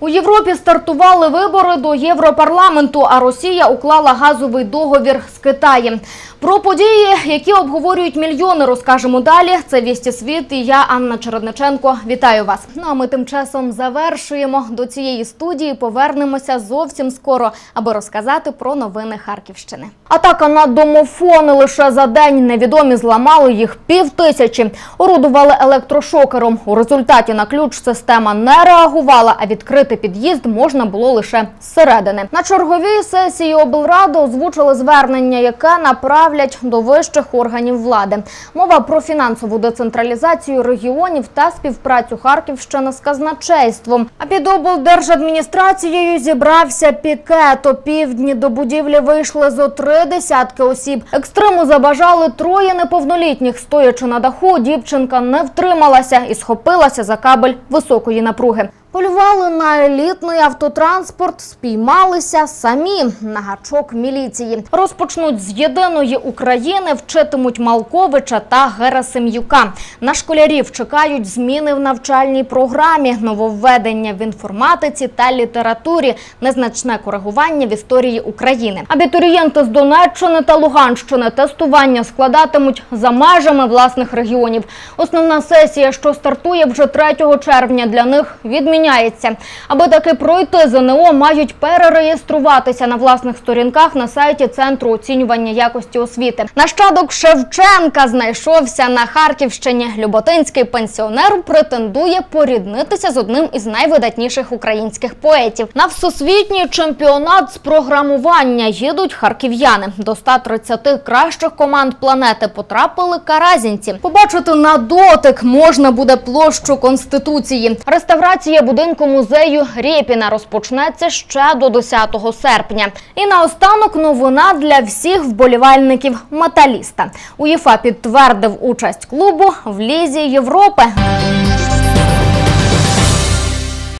У Європі стартували вибори до Європарламенту, а Росія уклала газовий договір з Китаєм. Про події, які обговорюють мільйони, розкажемо далі. Це «Вісті світ» і я, Анна Чередниченко. Вітаю вас. Ну а ми тим часом завершуємо. До цієї студії повернемося зовсім скоро, аби розказати про новини Харківщини. Атака на домофони лише за день. Невідомі зламали їх пів тисячі. Орудували електрошокером. У результаті на ключ система не реагувала, а відкрити під'їзд можна було лише зсередини. На черговій сесії облради озвучили звернення, яке направлять до вищих органів влади. Мова про фінансову децентралізацію регіонів та співпрацю Харківщини з казначейством. А під облдержадміністрацією зібрався пікет. О півдні до будівлі вийшли зо три десятки осіб. Екстриму забажали троє неповнолітніх. Стоячи на даху, дівчинка не втрималася і схопилася за кабель високої напруги. Полювали на елітний автотранспорт, спіймалися самі на гачок міліції. Розпочнуть з єдиної України, вчитимуть Малковича та Герасим'юка. На школярів чекають зміни в навчальній програмі, нововведення в інформатиці та літературі, незначне коригування в історії України. Абітурієнти з Донеччини та Луганщини тестування складатимуть за межами власних регіонів. Основна сесія, що стартує вже 3 червня, для них відміняється. Аби таки пройти ЗНО, мають перереєструватися на власних сторінках на сайті Центру оцінювання якості освіти. Нащадок Шевченка знайшовся на Харківщині. Люботинський пенсіонер претендує поріднитися з одним із найвидатніших українських поетів. На всесвітній чемпіонат з програмування їдуть харків'яни. До 130 кращих команд планети потрапили каразінці. Побачити на дотик можна буде площу Конституції. Реставрація будинку музею Рєпіна розпочнеться ще до 10 серпня. І наостанок новина для всіх вболівальників металіста. УЄФА підтвердив участь клубу в Лізі Європи.